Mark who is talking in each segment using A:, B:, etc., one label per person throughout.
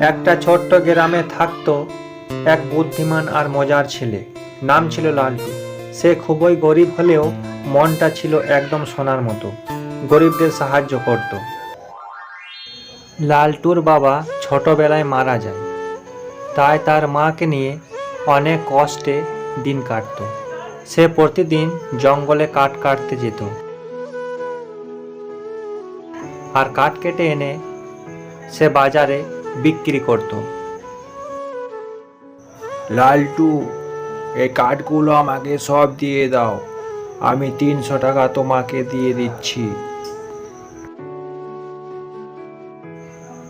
A: একটা ছোট্ট গ্রামে থাকতো এক বুদ্ধিমান আর মজার ছেলে। নাম ছিল লালটু। সে খুবই গরিব হলেও মনটা ছিল একদম সোনার মতো। গরিবদের সাহায্য করত। লালটুর বাবা ছোটবেলায় মারা যায়। তাই তার মাকে নিয়ে অনেক কষ্টে দিন কাটতো। সে প্রতিদিন জঙ্গলে কাঠ কাটতে যেত। আর কাঠ কেটে এনে সে বাজারে বিক্রি করত।
B: লালটু এই কাঠগুলো আমাকে সব দিয়ে দাও। আমি তিনশো টাকা তোমাকে দিয়ে দিচ্ছি।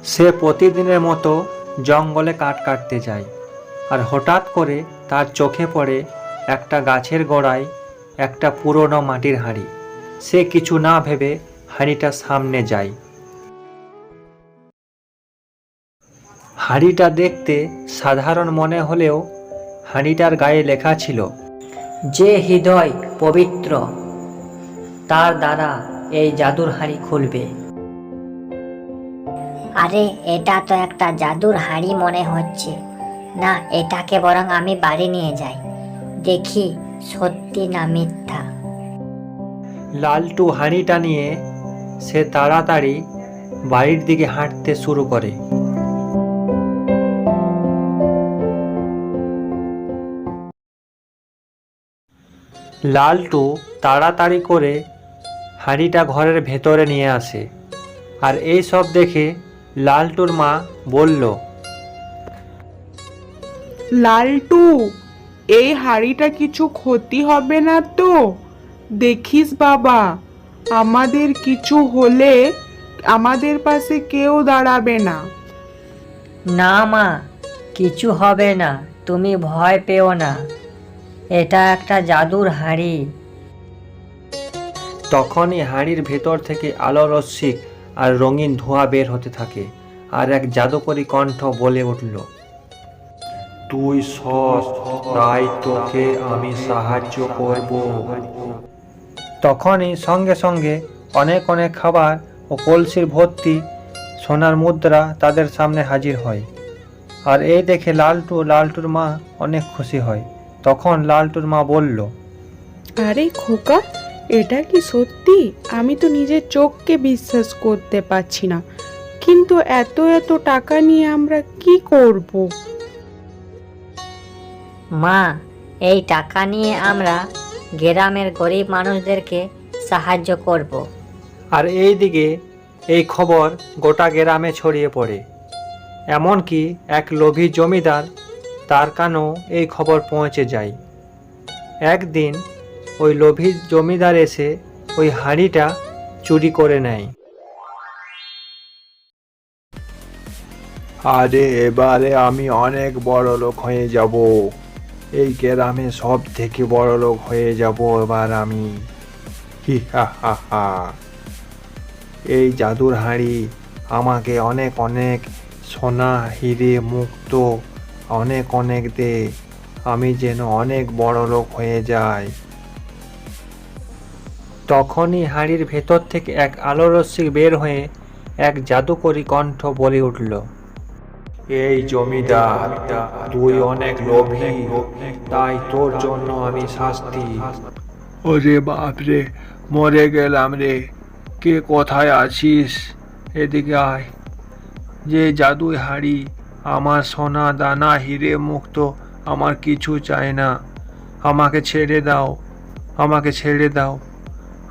A: সে প্রতিদিনের মতো জঙ্গলে কাঠ কাটতে যায় আর হঠাৎ করে তার চোখে পড়ে একটা গাছের গোড়ায় একটা পুরনো মাটির হাঁড়ি। সে কিছু না ভেবে হাঁড়িটা সামনে যায়। হাঁড়িটা দেখতে সাধারণ মনে হলেও হাঁড়িটার গায়ে লেখা ছিল
C: যে হৃদয় পবিত্র তার দ্বারা এই জাদুর হাঁড়ি খুলবে।
D: আরে এটা তো একটা জাদুর হাঁড়ি মনে হচ্ছে। না এটাকে বরং আমি বাড়ি নিয়ে যাই। দেখি সত্যি না মিথ্যা।
A: লালটু হাঁড়িটা নিয়ে সে তাড়াতাড়ি বাড়ির দিকে হাঁটতে শুরু করে। লালটু তাড়াতাড়ি করে হাঁড়িটা ঘরের ভেতরে নিয়ে আসে। আর এই সব দেখে লালটুর মা বলল
E: লালটু এই হাড়িটা কিছু ক্ষতি হবে না তো? দেখিস বাবা আমাদের কিছু হলে আমাদের পাশে কেউ দাঁড়াবে না।
C: না মা কিছু হবে না তুমি ভয় পেও না। এটা একটা জাদুর হাঁড়ি।
A: তখনই হাঁড়ির ভেতর থেকে আলো রশ্মিক আর রঙিন ধোঁয়া বের হতে থাকে আর এক জাদুকরী কণ্ঠ বলে উঠল, তুই সস তাই তোকে আমি সাহায্য করব। তখনই সঙ্গে সঙ্গে অনেক অনেক খাবার ও কলসির ভর্তি সোনার মুদ্রা তাদের সামনে হাজির হয়। আর এই দেখে লালটু, লালটুর মা অনেক খুশি হয়। তখন লালটুর মা বলল
E: আরে খোকা এটা কি সত্যি? আমি তো নিজের চোখকে বিশ্বাস করতে পারছি না। কিন্তু এত এত টাকা নিয়ে আমরা কি করব?
D: মা এই টাকা নিয়ে আমরা গ্রামের গরিব মানুষদেরকে সাহায্য করব।
A: আর এই দিকে এই খবর গোটা গ্রামে ছড়িয়ে পড়ে। এমনকি এক লোভী জমিদার তার কানেও এই খবর পৌঁছে যায়। একদিন ওই লোভী জমিদার এসে ওই হাঁড়িটা চুরি করে নেয়।
B: আরে এবারে আমি অনেক বড় লোক হয়ে যাব। এই গ্রামে সব থেকে বড় লোক হয়ে যাব এবার আমি। হি, হা হা হা। এই জাদুর হাঁড়ি আমাকে অনেক অনেক সোনা, হিরে, মুক্ত অনেক অনেক দে, আমি যেন অনেক বড় লোক হয়ে যাই।
A: তখনই হাড়ির ভেতর থেকে এক আলো রশ্মি বের হয়ে এক জাদুকরী কণ্ঠ বলে উঠল,
B: এই জমিদার, তুই অনেক লোভী, তাই তোর জন্য আমি শাস্তি। ওরে বাপরে মরে গেলাম রে, কে কোথায় আছিস? এদিকে আয়। যে জাদুই হাড়ি আমার সোনা দানা হিরে মুক্ত, আমার কিছু চাই না। আমাকে ছেড়ে দাও, আমাকে ছেড়ে দাও।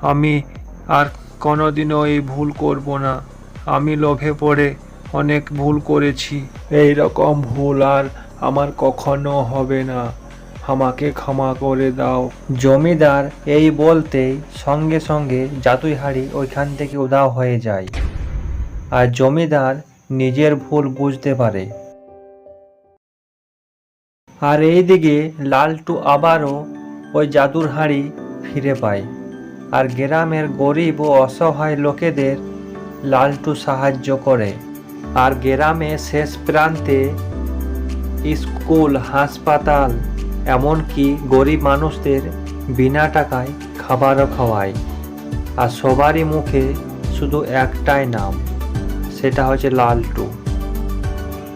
B: আমি আর কোনোদিনও এই ভুল করব না। আমি লোভে পড়ে অনেক ভুল করেছি। এই রকম ভুল আর আমার কখনো হবে না। আমাকে ক্ষমা করে দাও।
A: জমিদার এই বলতেই সঙ্গে সঙ্গে জাদুই হাড়ি ওইখান থেকে উধাও হয়ে যায়। আর জমিদার নিজের ভুল বুঝতে পারে। আর এই দিকে লালটু আবারও ওই জাদুর হাড়ি ফিরে পায়। আর গ্রামের গরিব ও অসহায় লোকেদের লালটু সাহায্য করে। আর গ্রামে শেষ প্রান্তে স্কুল, হাসপাতাল, এমনকি গরিব মানুষদের বিনা টাকায় খাবারও খাওয়ায়। আর সবারই মুখে শুধু একটাই নাম, সেটা হচ্ছে লালটু।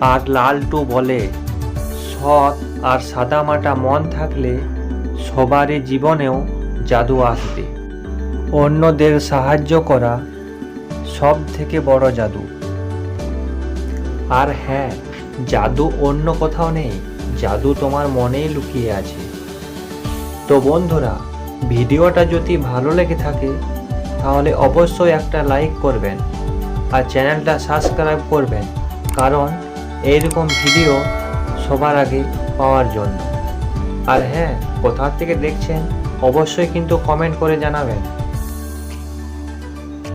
A: আর লালটু বলে সৎ আর সাদামাটা মন থাকলে সবারই জীবনেও জাদু আসবে। অন্যদের সাহায্য করা সব থেকে বড় জাদু। আর হ্যাঁ জাদু অন্য কোথাও নেই, জাদু তোমার মনেই লুকিয়ে আছে। তো বন্ধুরা, ভিডিওটা যদি ভালো লেগে থাকে, তাহলে অবশ্যই একটা লাইক করবেন আর চ্যানেলটা সাবস্ক্রাইব করবেন। কারণ এইরকম ভিডিও সবার আগে পাওয়ার জন্য। আর হ্যাঁ কোথা থেকে দেখছেন অবশ্যই কিন্তু কমেন্ট করে জানাবেন।